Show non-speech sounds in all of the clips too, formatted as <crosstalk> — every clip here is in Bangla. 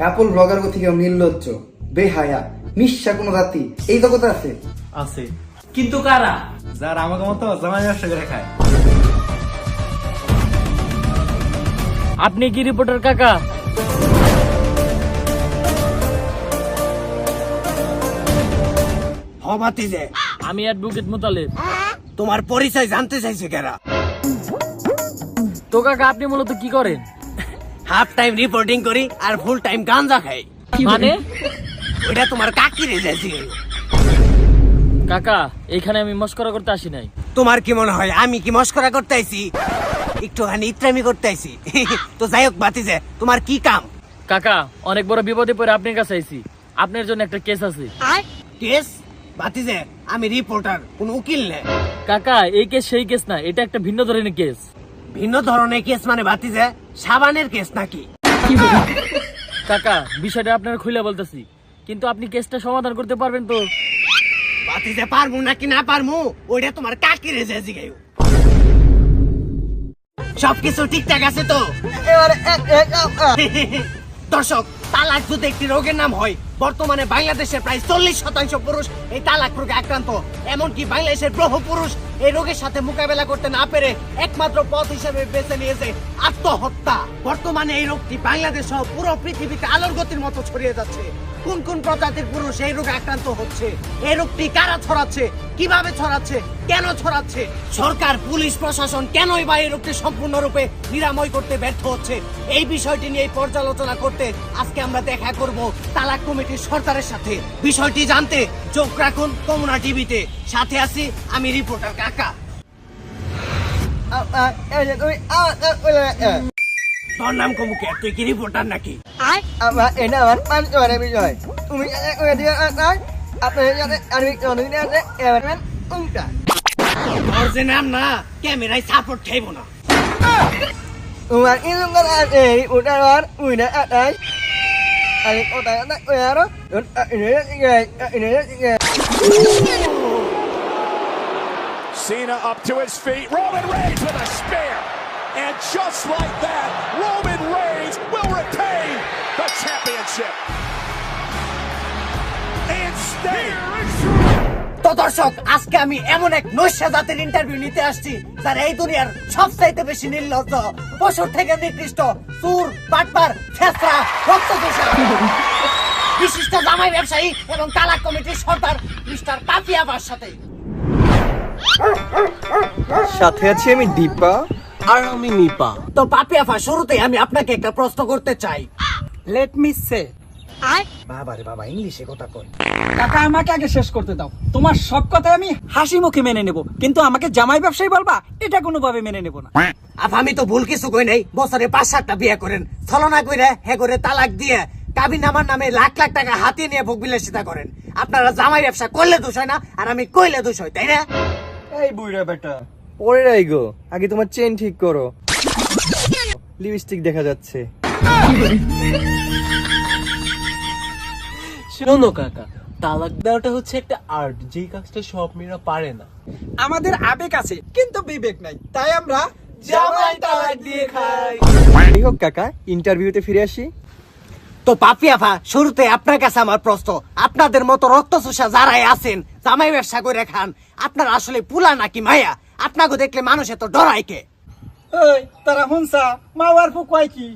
কাপল ব্লগার থেকে নির্লজ্জ বেহায়া নিঃশা কোনো জাতি এই জগতে আছে? আছে। কিন্তু কারা? যার আমাকে মতো জামাই ব্যবসা করে খায়। আপনি কি রিপোর্টার কাকা? হবাতি যে আমি অ্যাডভোকেট মোতালেব। তোমার পরিচয় জানতে চাইছে কেরা? তো কাকা আপনি মূলত কি করেন? হাফ টাইম রিপোর্টিং করি আর ফুল টাইম গাঞ্জা খাই। মানে ওটা তোমার কাকি রে যাইছি কাকা এখানে আমি মস্করা করতে আসি নাই। তোমার কি মনে হয় আমি কি মস্করা করতে আইছি? একটুখানি ইত্রামি করতে আইছি। তো যাই হোক বাতি যে তোমার কি কাম? কাকা অনেক বড় বিপদে পড়ে আপনার কাছে আইছি। আপনার জন্য একটা কেস আছে। কেস বাতি যে আমি রিপোর্টার কোন উকিল নে। কাকা এই কেস সেই কেস না এটা একটা ভিন্ন ধরনের কেস ভিন্ন ধরনের কেস মানে বাতি যে সাবানের কেস নাকি? কাকা বিষয়টা আপনার খুলে বলতেছি। কিন্তু আপনি কেসটা সমাধান করতে পারবেন তো? বাতি যে পারমু নাকি না পারমু ওইটা তোমার কাকি রেজে জিগাইও সবকিছু ঠিকঠাক আছে তো? <laughs> দর্শক তালাক যদি একটি রোগের নাম হয়, বর্তমানে বাংলাদেশের প্রায় চল্লিশ শতাংশ পুরুষ এই তালাক রোগে আক্রান্ত। এমনকি বাংলাদেশের গ্রহ পুরুষ এই রোগের সাথে মোকাবেলা করতে না পেরে একমাত্র পথ হিসেবে বেছে নিয়েছে আত্মহত্যা। বর্তমানে এই রোগটি বাংলাদেশ সহ পুরো পৃথিবীতে আলোর গতির মতো ছড়িয়ে যাচ্ছে। কোন কোন প্রজাতির পুরুষ এই রোগে আক্রান্ত হচ্ছে? এই রোগটি কারা ছড়াচ্ছে? কীভাবে ছড়াচ্ছে? কেন ছড়াচ্ছে? সরকার, পুলিশ, প্রশাসন কেনই বা এই রোগটি সম্পূর্ণরূপে নিরাময় করতে ব্যর্থ হচ্ছে? এই বিষয়টি নিয়ে পর্যালোচনা করতে আজকে আমরা দেখা করব তালাক কমিটির সরকারের সাথে। বিষয়টি জানতে চোখ রাখুন কমুনা টিভিতে। সাথে আছি আমি রিপোর্টার কাকা। তোর নাম কমুকে তুই কি রিপোর্টার নাকি? আমার এটা আমার পাঁচ জনের বিষয়। তুমি আপনার যাতে আমি কোনোদিন আছে এবার উল্টা। তোর যে নাম না ক্যামেরায় সাপোর্ট খাইব না। তোমার কিছু কথা আছে উঠার আর উইনা আটাই। আমি কোথায় কথা কই আরও। এটা ঠিক Cena up to his feet. Roman Reigns with a spear. And just like that, Roman Reigns will retain the championship. And stay. তো দর্শক আজকে আমি এমন এক নৈশ জাতের ইন্টারভিউ নিতে আসছি যার এই দুনিয়ার সবচাইতে বেশি নির্লজ্জ পশুর থেকে নিকৃষ্ট চুর বাটপার ফেসরা রক্ত বিশিষ্ট জামাই ব্যবসায়ী এবং তালাক কমিটির সর্দার মিস্টার পাপিয়াবার সাথে সাথে আছি আমি দীপা আর আমি নিপা তো পাপিয়াফা শুরুতেই আমি আপনাকে একটা প্রশ্ন করতে চাই। লেট মি সে বাবা রে বাবা ইংলিশে কথা কই কাকা আমাকে আগে শেষ করতে দাও। তোমার সব কথা আমি হাসি মুখে মেনে নেব। কিন্তু আমাকে জামাই ব্যবসায়ী বলবা এটা কোনোভাবে মেনে নেব না। আপ আমি তো ভুল কিছু কই নাই। বছরে পাঁচ সাতটা বিয়ে করেন। ছলনা কইরে হে করে তালাক দিয়ে কাবিন আমার নামে লাখ লাখ টাকা হাতিয়ে নিয়ে ভোগ বিলাসিতা করেন। আপনারা জামাই ব্যবসা করলে দোষ হয় না আর আমি কইলে দোষ হয় তাই না? এই বুইরা বেটা। পরে রাই গো আগে তোমার চেন ঠিক করো। লিপস্টিক দেখা যাচ্ছে। শোনো কাকা তালাক দেওয়াটা হচ্ছে একটা আর্ট যেই কাজটা সব মেয়েরা পারে না। আমাদের আবেগ আছে কিন্তু বিবেক নাই। তাই আমরা জামাই তালাক দিয়ে খাই। যাই হোক কাকা ইন্টারভিউতে ফিরে আসি। তো পাপিয়াফা শুরুতে আপনার কাছে আমার প্রশ্ন। আপনাদের মতো রক্ত চোষা যারাই আছেন জামাই ব্যবসা করে খান আপনার আসলে পুলা নাকি মায়া? আপনাকে দেখলে মানুষে তো ডরায় কে? তারা হুনসা মাওয়ার ফুকওয়াই কি?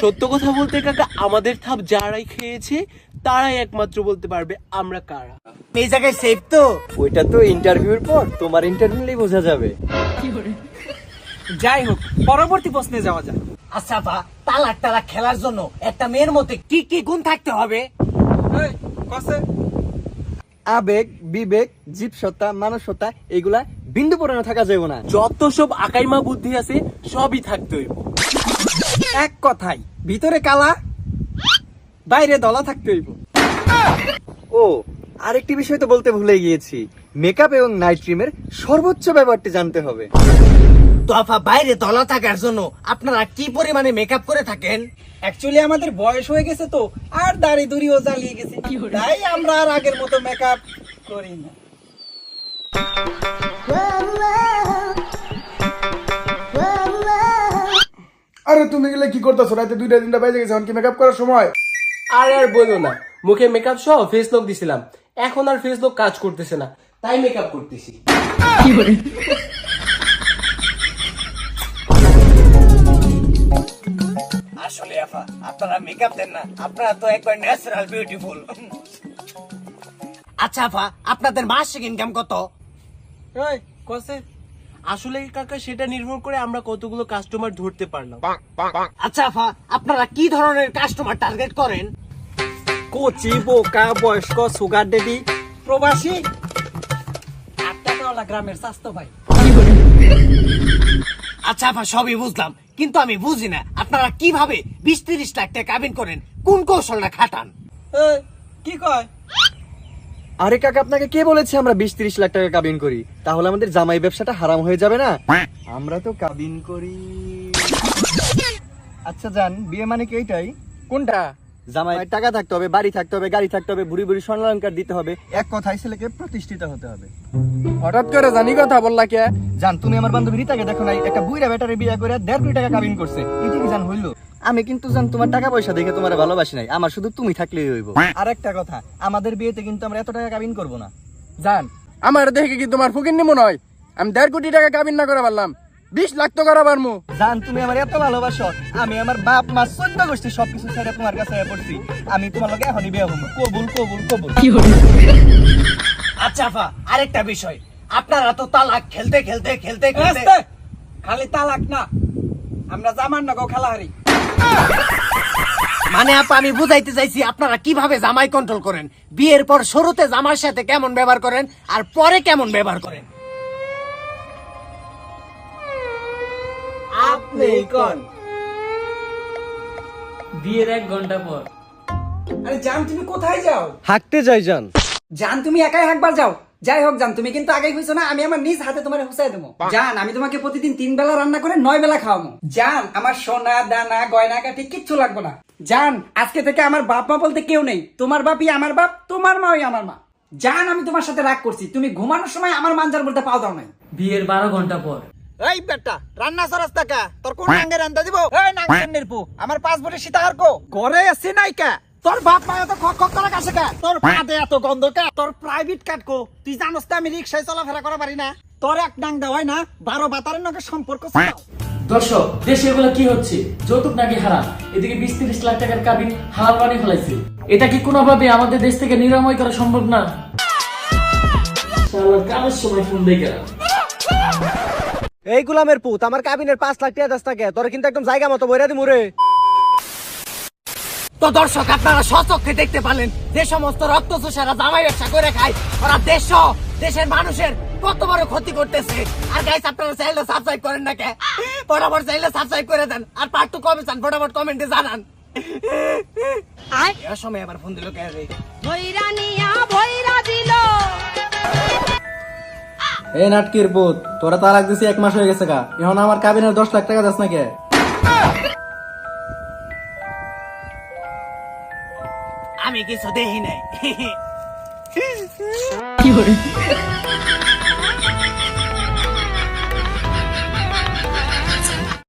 সত্য কথা বলতে কাকা আমাদের থাপ যারাই খেয়েছে তারাই একমাত্র বলতে পারবে আমরা কারা। এই জায়গায় সেফ তো? ওইটা তো ইন্টারভিউর পর তোমার ইন্টারভিউলেই বোঝা যাবে। যাই হোক পরবর্তী প্রশ্নে যাওয়া যাক। আচ্ছা বা তালাক তালাক খেলার জন্য একটা মেয়ের মধ্যে কি কি গুণ থাকতে হবে? এই, আবেগ বিবেক জীবসত্তা মানসত্তা এগুলা বিন্দু পরিমাণে থাকা যাইব না। যত সব আকাইমা বুদ্ধি আছে, সবই থাকতে হইব। এক কথাই, ভিতরে কালা, বাইরে দলা থাকতে হইব। ও, আরেকটি বিষয় তো বলতে ভুলে গিয়েছি। মেকআপ এবং নাইট ক্রিমের সর্বোচ্চ ব্যবহারটি জানতে হবে। আপা বাইরে দলা থাকার জন্য আপনারা কি পরিমাণে মেকআপ করে থাকেন? অ্যাকচুয়ালি আমাদের বয়স হয়ে গেছে তো, আর দাড়ি দুড়িও জ্বালিয়ে গেছে। তাই আমরা আর আগের মতো মেকআপ করি না। আরে তুমি গেলে কি করতেছো? রাতে দুইটা তিনটা বাজে গেছে এখন কি মেকআপ করার সময়? আর আর বলো না মুখে মেকআপ সহ ফেস লক দিছিলাম। এখন আর ফেস লক কাজ করতেছে না তাই মেকআপ করতেছি। আসলে আফা আপনারা মেকআপ দেন না আপনারা তো একবার ন্যাচারাল বিউটিফুল আচ্ছা আফা আপনাদের মাসিক ইনকাম কত? এই কসে? আসলে কাকা সেটা নির্ভর করে আমরা কতগুলো কাস্টমার ধরতে পারলাম? আচ্ছা আফা আপনারা কি ধরনের কাস্টমার টার্গেট করেন? কচি বোকা বয়স্ক সুগার ডেডি প্রবাসী? আট গ্রামের স্বাস্থ্য ভাই। আচ্ছা আফা সবই বুঝলাম। কিন্তু আমি বুঝি না আপনারা কীভাবে বিশ তিরিশ লাখ টাকা কাবিন করেন? কোন কৌশলটা খাটান? কি কয়? আরে কাকা, আপনাকে কে বলেছে আমরা বিশ তিরিশ লাখ টাকা কাবিন করি? তাহলে আমাদের জামাই ব্যবসাটা হারাম হয়ে যাবে না? আমরা তো কাবিন করি। আচ্ছা জান বিয়ে মানে কি এইটাই? কোনটা? জামাই, টাকা থাকতে হবে, বাড়ি থাকতে হবে, গাড়ি থাকতে হবে বুড়ি বুড়ি স্বর্ণালঙ্কার দিতে হবে, এক কথায় ছেলেকে প্রতিষ্ঠিত হতে হবে। হঠাৎ করে জানি কথা বললা কে? জান তুমি আমার বান্ধবী রিতাকে দেখো নাই, একটা বুইরা বেটারে বিয়ে করে দেড় কোটি টাকা কাবিন করছে। এটা কি জান হইল? আমি কিন্তু জান তোমার টাকা পয়সা দেখে তোমার ভালোবাসি নাই। আমার শুধু তুমি থাকলেই হইব। <laughs> আর একটা কথা আমাদের বিয়েতে কিন্তু আমরা এত টাকা কাবিন করব না। জান আমার দেখে কি তোমার ফুকির নিমন হয় আমি দেড় কোটি টাকা কাবিন না করে পারলাম। বিশ লাখ তো করা পারমু। জান তুমি আমার এত ভালোবাসো আমি আমার বাপ মা চোদ্দ গোষ্ঠী সবকিছু ছেড়ে তোমার কাছে আয়া পড়ছি। আমি তোমার লোকে এখনই বিয়ে হব কবুল কবুল কবুল। কি আচ্ছা আফা আরেকটা বিষয়। আপনারা তো তালাক খেলতে খেলতে খেলতে খেলতে খালি তালাক না। আমরা জামান না গো খেলা হারি মানে আপা আমি বুঝাইতে চাইছি আপনারা কীভাবে জামাই কন্ট্রোল করেন? বিয়ের পর শুরুতে জামার সাথে কেমন ব্যবহার করেন আর পরে কেমন ব্যবহার করেন? আপনি কোন? বিয়ের এক ঘণ্টা পর। আরে জান তুমি কোথায় যাও? হাঁকতে যাই জান। জান তুমি একাই একবার যাও। যাই হোক জান তুমি কিন্তু আগেই হইছো না আমি আমার নিজ হাতে তোমার হুসাই দেবো। জান আমি তোমাকে প্রতিদিন তিন বেলা রান্না করে নয় বেলা খাওয়াবো। জান আমার সোনা দানা গয়না কাঠি কিচ্ছু লাগবে না। জান আজকে থেকে আমার বাপ মা বলতে কেউ নেই। তোমার বাপই আমার বাপ তোমার মাই আমার মা। জান আমি তোমার সাথে রাগ করছি। তুমি ঘুমানোর সময় আমার মানজার বলতে পাও দাও নাই। বিয়ের বারো ঘণ্টা পর। এই বেটা রান্না সরাস টাকা তোর কোন আঙ্গে রান্দা দিব? এই নাংসেনের পু আমার পাসপোর্টে সীতাহার কো। ঘরে আছে নাই কা তোর বাপ মা এত খক খক করা কাছে কা? তোর এত গন্ধ কা? তোর প্রাইভেট কাট কো? তুই জানোস তো আমি রিক্সায় চলাফেরা করা পারি না। তোর এক ডাং দেওয়াই না বারো বাতারের নকে সম্পর্ক। দর্শক দেশে এগুলো কি হচ্ছে? যৌতুক নাকি হারাম? এদিকে বিশ তিরিশ লাখ টাকার কাবিন বানিয়ে ফেলাইছে। এটা কি কোনোভাবে আমাদের দেশ থেকে নিরাময় করা সম্ভব না? কাজের সময় ফোন গেলাম। এই গুলামের পুত আমার কাবিনের পাঁচ লাখ টাকা দাস টাকা তোর কিন্তু একদম জায়গা মতো বইরা দিমু রে। তো দর্শক আপনারা সচক্ষে দেখতে পারলেন যে সমস্ত রক্ত চোষারা জামাই ব্যবসা করে খায়। ওরা দেশ দেশের মানুষের কত বড় ক্ষতি করতেছে। আর গাইস আপনারা চাইলে সাবস্ক্রাইব করেন না কে? ফটাফট চাইলে সাবস্ক্রাইব করে দেন আর পার্ট টু কমেন্ট চান ফটাফট কমেন্টে জানান। এ সময় আবার ফোন দিল কে রে? ভৈরা নিয়া ভৈরা দিল। এই নাটকির পুত তোরা তালাক দিছি এক মাস হয়ে গেছে গা। এখন আমার কাবিনের দশ লাখ টাকা দাস না কে? আমি কিছু দেখি নাই।